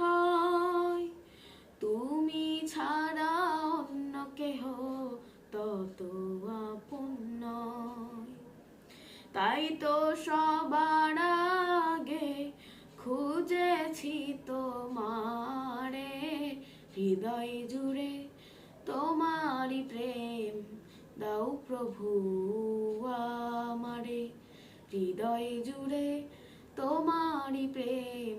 হয়। তুমি ছাড়া অন্য কেহ তত আপন তাই তো সবার আগে খুঁজেছি তোমারে। হৃদয় জুড়ে তোমারই প্রেম দাও প্রভু আমারে। হৃদয় জুড়ে তোমারই প্রেম